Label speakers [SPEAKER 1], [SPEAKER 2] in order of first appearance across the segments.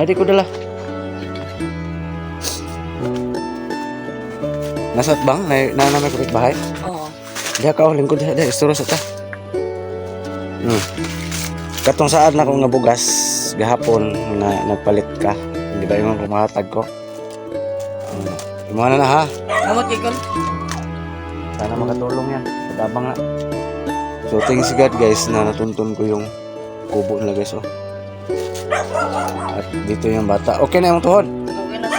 [SPEAKER 1] Ay, di ko dala. Nasa bang? Na, na, na may kapit bahay?
[SPEAKER 2] Oo.
[SPEAKER 1] Diha ka, lingkod diha, diha, isturo sa ta. Hmm. Katong saad na ko nga bugas, gahapon, na nagpalit ka. Hindi ba yung kumahatag ko? Hmm. Imo na na ha.
[SPEAKER 2] Namot kikol.
[SPEAKER 1] Sana makatulong yan. Padabang na. So, thanks God guys na natuntun ko yung kubo nila guys oh. At dito yung bata. Okay na yung tuhod.
[SPEAKER 2] Okay na.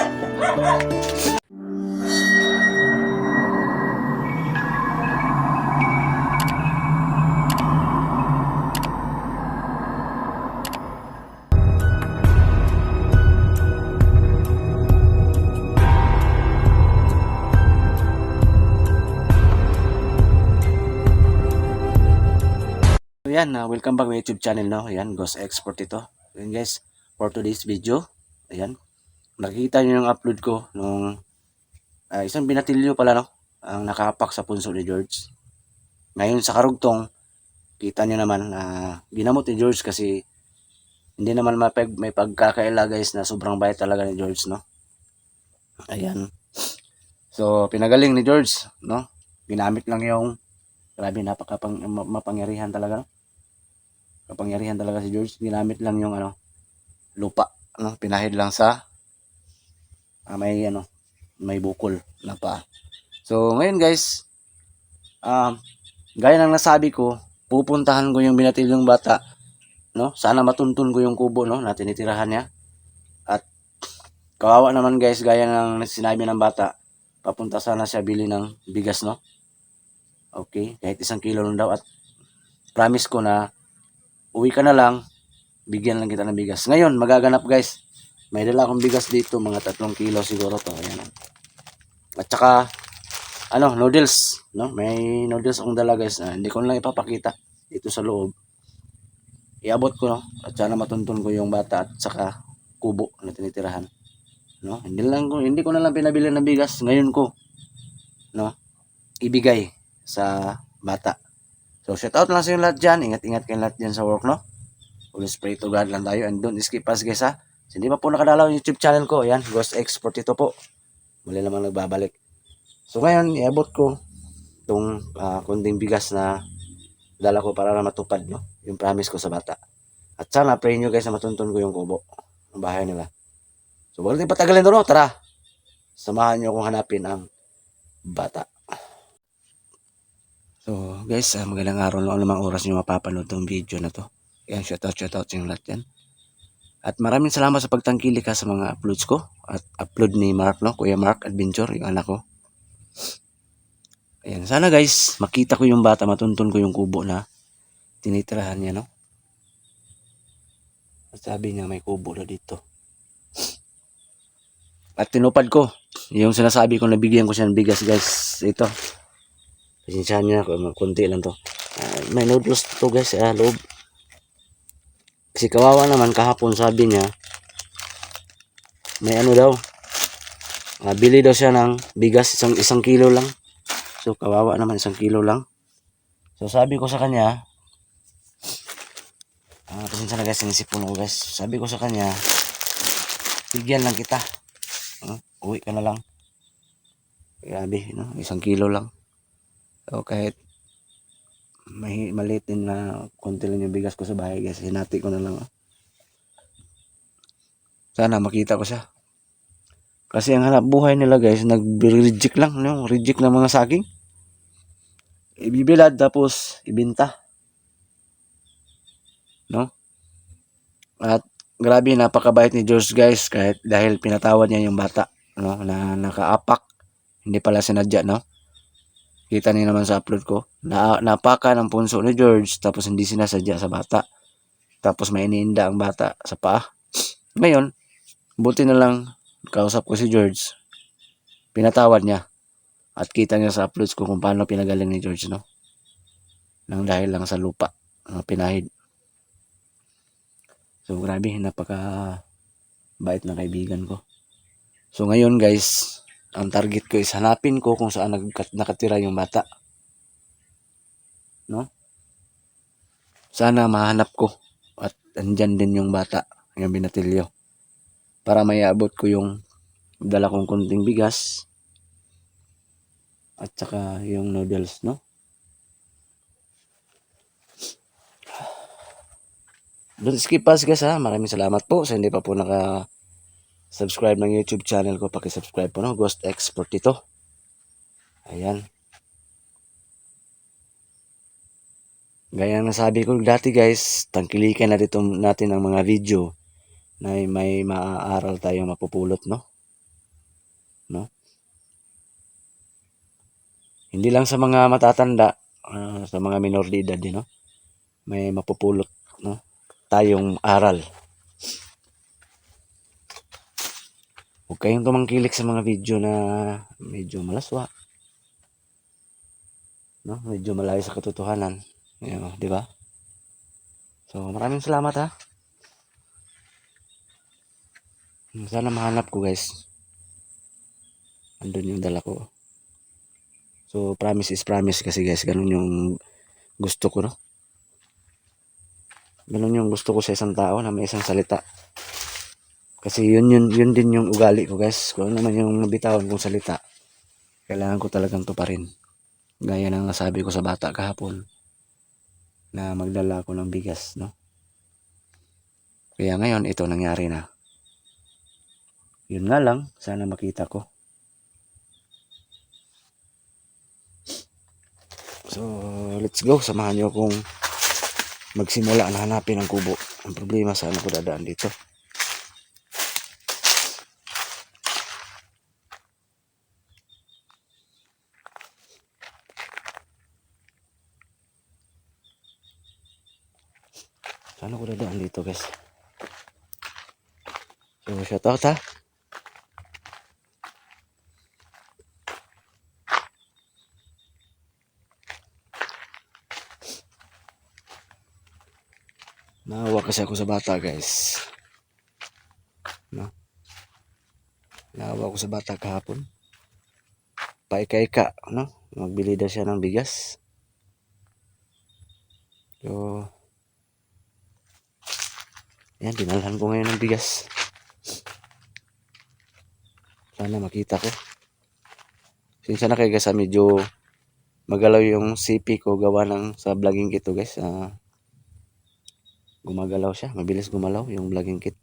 [SPEAKER 1] So yan, uh, welcome back my YouTube channel no. Ayan, Ghost Export ito. Ayan guys, for today's video, ayan. Nakikita niyo yung upload ko nung ah, isang binatilyo pala no, ang nakapak sa punso ni George. Ngayon sa karugtong, kita niyo naman na ginamot ni George kasi hindi naman mapag, may pagkakaila guys na sobrang bayad talaga ni George no. Ayan. So, pinagaling ni George, no? Ginamit lang yung grabe napakapang ma- mapangyarihan talaga no? kapangyarihan talaga si George ginamit lang yung ano lupa ano pinahid lang sa ah, may ano may bukol na pa so ngayon guys um gaya ng nasabi ko pupuntahan ko yung binatilyong bata no? Sana matuntun ko yung kubo no? Na tinitirahan niya. At kawawa naman guys gaya ng sinabi ng bata papunta sana siya bili ng bigas no? Okay, kahit isang kilo lang daw. At promise ko na uwi ka na lang, bigyan lang kita ng bigas. Ngayon, magaganap guys. May dala akong bigas dito, mga tatlong kilo siguro to. Ayan. At saka, ano, noodles. No? May noodles akong dala guys na hindi ko lang ipapakita dito sa loob. Iabot ko, no? At sana matuntun ko yung bata at saka kubo na tinitirahan. No? Hindi lang ko, hindi ko na lang pinabili ng bigas ngayon ko. No? Ibigay sa bata. So, shout out lang sa inyo lahat dyan. Ingat-ingat kayo lahat dyan sa work, no? Always pray to God lang tayo. And don't skip us, guys, ha? So, hindi pa po nakadalaw yung YouTube channel ko. Ayan, Ghost Export ito po. Muli naman nagbabalik. So, ngayon, iabot ko itong ah, kunting bigas na dala ko para na matupad, no? Yung promise ko sa bata. At sana, pray nyo guys na matuntun ko yung kubo. Ang bahay nila. So, wala tayong patagalin doon? Tara! Samahan nyo akong hanapin ang bata. So, guys, uh, magandang araw lang namang oras nyo mapapanood tong video na to. Yan, shoutout, shoutout sa inyo lahat yan. At maraming salamat sa pagtangkili ka sa mga uploads ko. At upload ni Mark, no? Kuya Mark Adventure, yung anak ko. Ayan, sana guys, makita ko yung bata, matuntun ko yung kubo na tinitirahan niya, no? At sabi niya, may kubo na dito. At tinupad ko, yung sinasabi ko, nabigyan ko siya ng bigas, guys. Ito, na ako, kunti lang to. Ah, may noodles to guys, sa loob. Kasi kawawa naman kahapon sabi niya, may ano daw, ah, bili daw siya ng bigas, isang, isang kilo lang. So kawawa naman, isang kilo lang. So sabi ko sa kanya, ah, pasensya na guys, sinisipon ko guys. Sabi ko sa kanya, bigyan lang kita. Ah, uwi ka na lang. Grabe, no? isang kilo lang. So kahit may maliit din na konti lang yung bigas ko sa bahay guys, hinati ko na lang. oh. Sana makita ko siya. Kasi ang hanap buhay nila guys, nag-reject lang, no? reject ng mga saging. Ibibilad tapos ibinta. No? At grabe, napakabait ni George guys kahit dahil pinatawad niya yung bata no? na nakaapak. Hindi pala sinadya, no? Kita niyo naman sa upload ko. Na, napaka ng punso ni George tapos hindi sinasadya sa bata. Tapos may iniinda ang bata sa paa. Ngayon, buti na lang kausap ko si George. Pinatawad niya. At kita niya sa uploads ko kung paano pinagaling ni George, no? Nang dahil lang sa lupa. na pinahid. So, grabe. Napaka bait na kaibigan ko. So, ngayon guys, ang target ko is hanapin ko kung saan nakatira yung bata. No? Sana mahanap ko at andyan din yung bata, yung binatilyo. para may ko yung dala kong kunting bigas at saka yung noodles, no? Don't skip past guys ha. Maraming salamat po sa hindi pa po naka subscribe ng YouTube channel ko. Paki-subscribe po no. Ghost Export ito. Ayan. Gaya ng sabi ko dati guys, tangkilikan na natin ang mga video na may maaaral tayong mapupulot no. No? Hindi lang sa mga matatanda, ah, sa mga minor de edad no. May mapupulot no tayong aral. Huwag kayong tumangkilik sa mga video na medyo malaswa. No? Medyo malayo sa katotohanan. Ayun, di ba? So, maraming salamat ha. Sana mahanap ko guys. Andun yung dala ko. So, promise is promise kasi guys. Ganun yung gusto ko, no? Ganun yung gusto ko sa isang tao na may isang salita. Kasi yun, yun, yun din yung ugali ko guys. Kung ano naman yung bitawan kong salita, kailangan ko talagang tuparin. Gaya ng nasabi ko sa bata kahapon na magdala ako ng bigas, no? Kaya ngayon, ito nangyari na. Yun nga lang, sana makita ko. So, let's go. Samahan niyo akong magsimula na hanapin ang kubo. Ang problema, saan ako dadaan dito? Saan ako dadaan dito, guys? So, shout out ha. Naawa kasi ako sa bata, guys. No? Naawa ako sa bata kahapon. Paika-ika, no? Magbili daw siya ng bigas. So, yan, dinalhan ko ngayon ng bigas. Sana makita ko. Sinsya na kayo guys, ah, medyo magalaw yung CP ko gawa ng sa vlogging kit to guys. Ah, gumagalaw siya, mabilis gumalaw yung vlogging kit.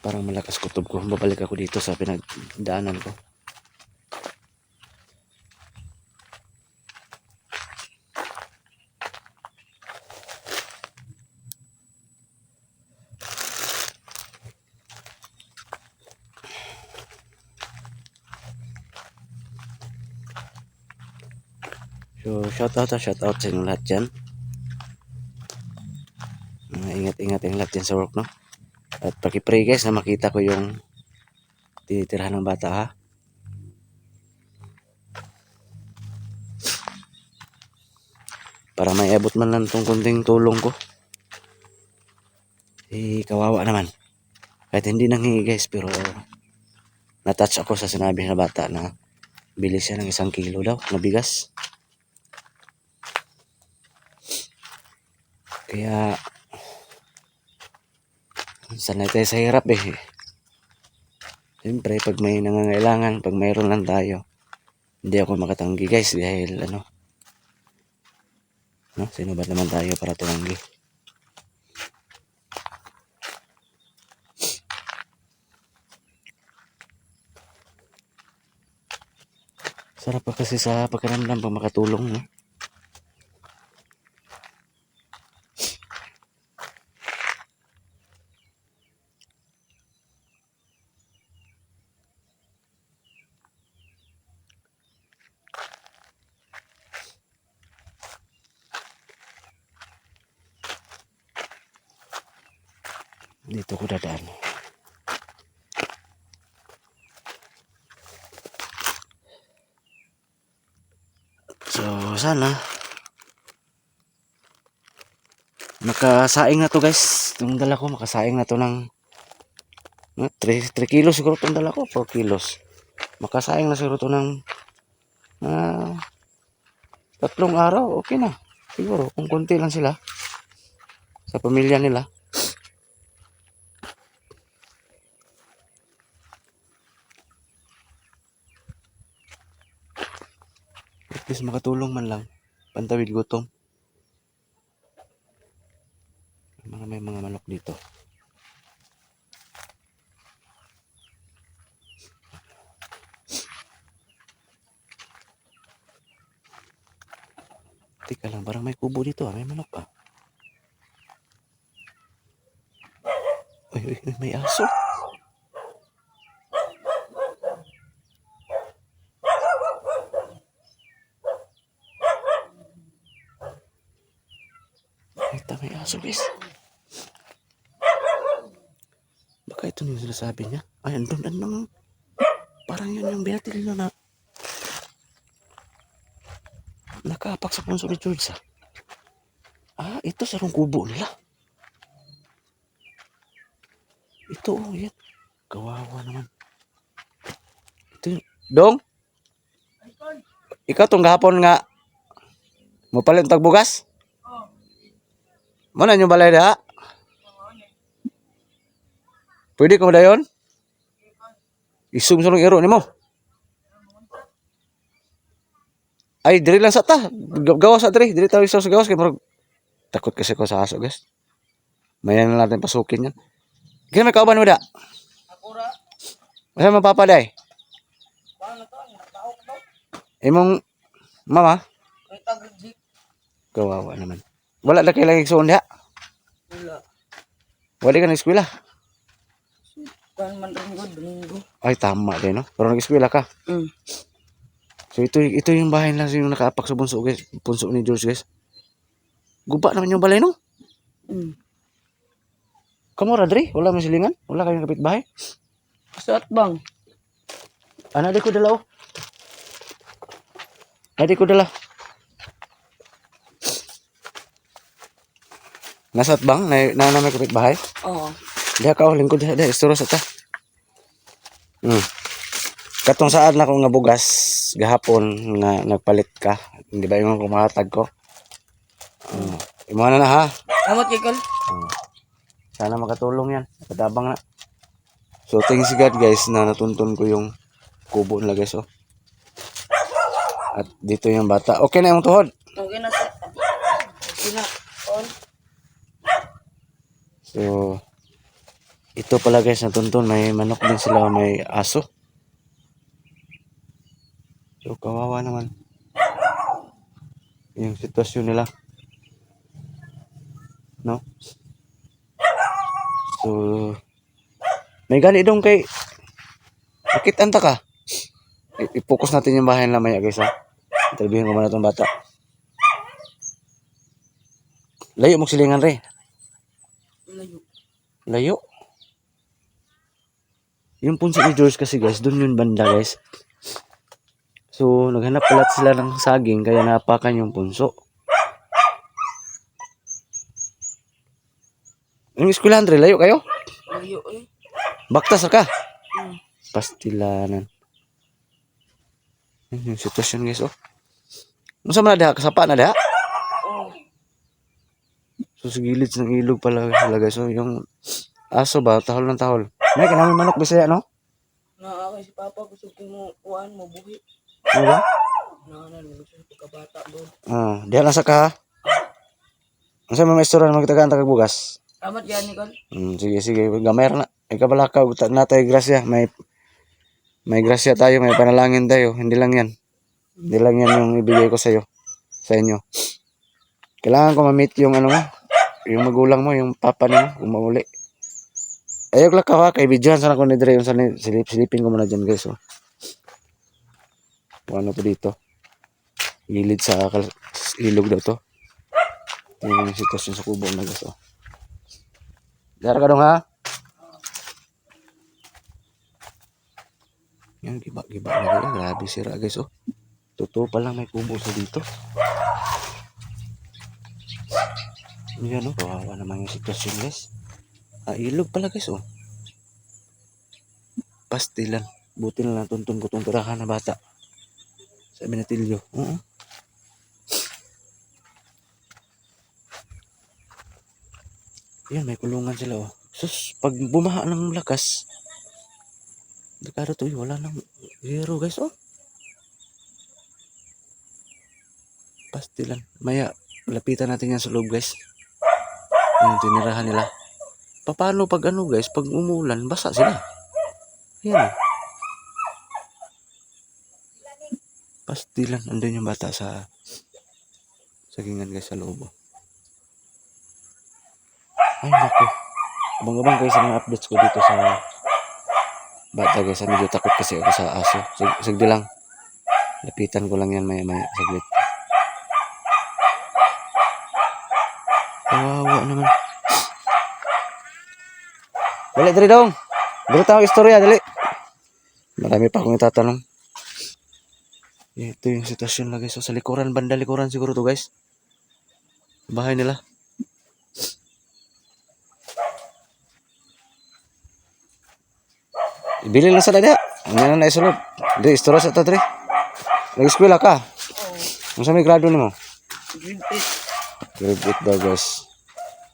[SPEAKER 1] Parang malakas kutob ko. Babalik ako dito sa pinagdaanan ko. So, shout out ha, shout out sa inyong lahat dyan. Ingat-ingat yung lahat dyan sa work, no? At paki-pray guys na makita ko yung titirahan ng bata, ha? Para may abot man lang tong kunting tulong ko. Eh, kawawa naman. Kahit hindi nanghingi guys, pero natouch ako sa sinabi ng bata na bili siya ng isang kilo daw na bigas. Kaya, sanay tayo sa hirap eh. Siyempre, pag may nangangailangan, pag mayroon lang tayo, hindi ako makatanggi guys dahil ano, no? Sino ba naman tayo para tumanggi? Sarap pa kasi sa pagkaramdam pag makatulong, no? Dito ko dadaan. So, sana nakasaing na to guys. Itong dala ko, makasaing na to ng 3, 3 kilos siguro itong dala ko, 4 kilos. Makasaing na siguro to ng ah, tatlong araw, okay na. Siguro, kung konti lang sila. Sa pamilya nila. At least makatulong man lang. Pantawid gutom. Mga may mga manok dito. Teka lang, parang may kubo dito ah. May manok ah. Uy, uy, uy, may aso. Ito, may aso, guys. Baka ito na yung sinasabi niya. Ay, andun, andun. Parang yun yung binatil niya na nakapak sa punso ni George ah. Ah, ito sa kubo nila. Ito, oh, yan. Kawawa naman. Ito yun. Dong? Ikaw tong gahapon nga Mupalit tag bugas? Mana yung balay da? Pwede ko dayon? Isum sa iro nimo. Ay, diri lang sa ta. Gawas sa diri. Diri tayo sa gawas. Kaya marag... Takot kasi ko sa aso, guys. Mayan na natin pasukin yan. Kaya may kauban mo da?
[SPEAKER 2] Akura.
[SPEAKER 1] Masa?
[SPEAKER 2] Nakaok to?
[SPEAKER 1] Imong mama? Kawawa naman. Wala na kailang igsoon diha.
[SPEAKER 2] Wala.
[SPEAKER 1] Wala ka na eskwela.
[SPEAKER 2] Kan man rin good. Domingo.
[SPEAKER 1] Ay, tama din, no? Pero nag-eskwela ka.
[SPEAKER 2] Mm.
[SPEAKER 1] So, ito, ito yung bahay lang yung nakaapak sa bunso, guys. Punso ni George, guys. Guba naman yung balay, no?
[SPEAKER 2] Mm.
[SPEAKER 1] Kamu, Radri? Wala masilingan? Wala kayong kapitbahay?
[SPEAKER 2] Sa bang.
[SPEAKER 1] Ano, di ko dala, oh. Adi ko dala. Nasa bang? Na, na, na may kapitbahay?
[SPEAKER 2] Oo.
[SPEAKER 1] Diha ka, oh, lingkod diha, diha, isturo sa ta. Hmm. Katong saan na ko nga bugas, gahapon nga nagpalit ka. Hindi ba yung kumahatag ko? Uh, imo na na ha.
[SPEAKER 2] Kay Kal.
[SPEAKER 1] Ah, sana makatulong yan. Katabang na. So, thanks God guys na natuntun ko yung kubo nila guys. Oh. At dito yung bata. Okay na yung tuhod.
[SPEAKER 2] Okay na sa. Okay na. On.
[SPEAKER 1] So, ito pala guys natuntun. May manok din sila. May aso. So, kawawa naman. Yung sitwasyon nila. No? So, may gani dong kay Bakit anta ka? I-focus natin yung bahay nila maya guys ha. Interviewin ko muna itong bata. Layo mo silingan re.
[SPEAKER 2] Layo.
[SPEAKER 1] Yung punso ni George kasi guys, doon yun banda guys. So, naghanap pala sila ng saging kaya napakan yung punso. Yung eskwelahan, Andre, layo kayo?
[SPEAKER 2] Layo eh.
[SPEAKER 1] Baktas ka.
[SPEAKER 2] Mm.
[SPEAKER 1] Pastilanan. Yun yung sitwasyon guys, oh. Ano sa mga diha? Kasapa na diha? So, sa gilid ng ilog pala guys. So, yung aso ba, tahol ng tahol. May kanami manok bisaya, no?
[SPEAKER 2] Naakay si Papa. Gusto ko mo kuhaan mo buhi.
[SPEAKER 1] Ano ba?
[SPEAKER 2] Naanan mo gusto ko kabata doon.
[SPEAKER 1] Ah, diha lang sa ka. Ano sa mga istorya na magtagaan tagag bugas?
[SPEAKER 2] Salamat yan ni Kal.
[SPEAKER 1] Hmm, sige, sige. Gamay ra na. Ikaw pala ka, utak na tayo grasya. May, may grasya tayo, may panalangin tayo. Hindi lang yan. Hindi lang yan yung ibigay ko sa'yo. Sa inyo. Kailangan ko ma-meet yung ano mo. Yung magulang mo, yung papa nimo, kung mauli. Ayok lang ka ha, kay videohan sana ko ni yung sana silip, silipin ko muna dyan guys. Oh. Kung ano to dito. Gilid sa ilog daw to. Tingnan yung sitwasyon sa kubo na guys. Oh. Dara ka dong ha. Yan, giba-giba na kayo. Grabe sira guys, oh. Totoo pa lang may kubo sa dito. Yan, oh. Kawawa naman yung sitwasyon, guys. Ah, ilog pala, guys, oh. Pastilan. Buti na lang tuntun ko tong tirahan na bata. Sa binatilyo. Oo. Yan, may kulungan sila oh. Sus, pag bumaha ng lakas, dekado to, wala nang zero guys oh. Pastilan. Maya, lapitan natin yan sa loob guys. Yung tinirahan nila. Paano pag ano guys, pag umulan, basa sila. Ayan oh. Pastilan. Andun yung bata sa sagingan guys sa loob oh. Ay, naku. Abang-abang guys ang updates ko dito sa bata guys. Ah, Medyo takot kasi ako sa aso. Sig sigdi lang. Lapitan ko lang yan maya-maya. Saglit. Kawawa naman. Dali, dali dong. Dali tayo istorya, dali. Marami pa akong itatanong. Ito yung sitwasyon lang guys. So, sa likuran, banda likuran siguro to guys. Bahay nila. Ibili lang sa dada. Ano na na isulod. Di, istorya sa tatri. Nag-eskwela ka. Ano sa may grado ni mo?
[SPEAKER 2] Grade 8.
[SPEAKER 1] 8 daw guys.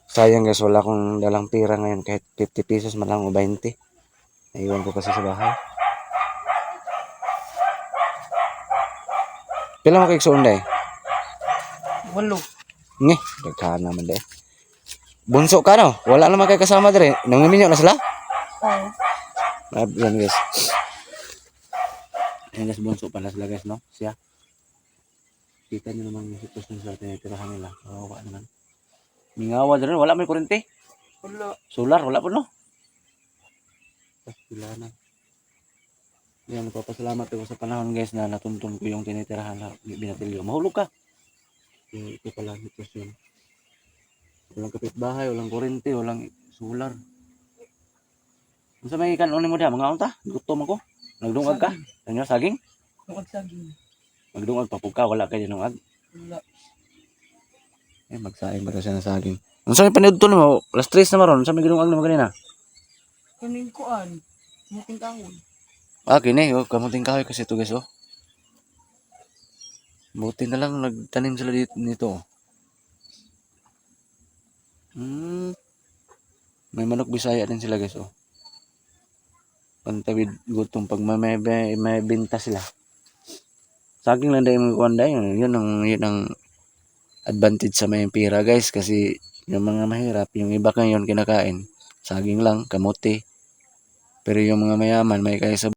[SPEAKER 1] Sayang guys, wala akong dalang pera ngayon. Kahit 50 pesos man lang o 20. Naiwan ko kasi sa bahay. Pila mo kay Sunday?
[SPEAKER 2] Walo.
[SPEAKER 1] Nge, daghan naman de. Bunso ka no? Wala naman kay kasama dire. Nanguminyo na sila?
[SPEAKER 2] Oo.
[SPEAKER 1] Yan guys. Yan guys, bunso pala sila guys, no? Siya. Kita nyo naman yung sitwasyon sa tinitirahan nila. Kawawa naman. Mingawa rin. Wala may kurente.
[SPEAKER 2] Wala.
[SPEAKER 1] Solar, wala po no? Wala na. Yan, nagpapasalamat ako sa panahon guys na natuntun ko yung tinitirahan na binatilyo. Mahulog ka. Yung ito pala sitwasyon. Walang kapitbahay, walang kurente, walang solar. Kung sa may kanon mo diha, mga unta, gutom ako. Nagdungag ka? Ano, saging?
[SPEAKER 2] Tungkol saging.
[SPEAKER 1] Magdungag pa po ka, wala kayo nungag.
[SPEAKER 2] Wala.
[SPEAKER 1] Eh, magsaing ba siya ng saging? Ano sa may panood to mo? Last trace na maron, sa may ginungag na maganina.
[SPEAKER 2] Kaning kuan. Muting kahon.
[SPEAKER 1] Ah, kini, oh, kamuting kahoy kasi ito guys, oh. Buti na lang nagtanim sila dito nito. oh. Hmm. May manok bisaya din sila guys, oh. Pantawid gutom pag may, may, may binta sila. Saging lang dahil mga kuwanda yun. Yun ang, yun ang advantage sa may pira guys kasi yung mga mahirap, yung iba ngayon kinakain. Saging lang, kamote. Pero yung mga mayaman, may kaya sa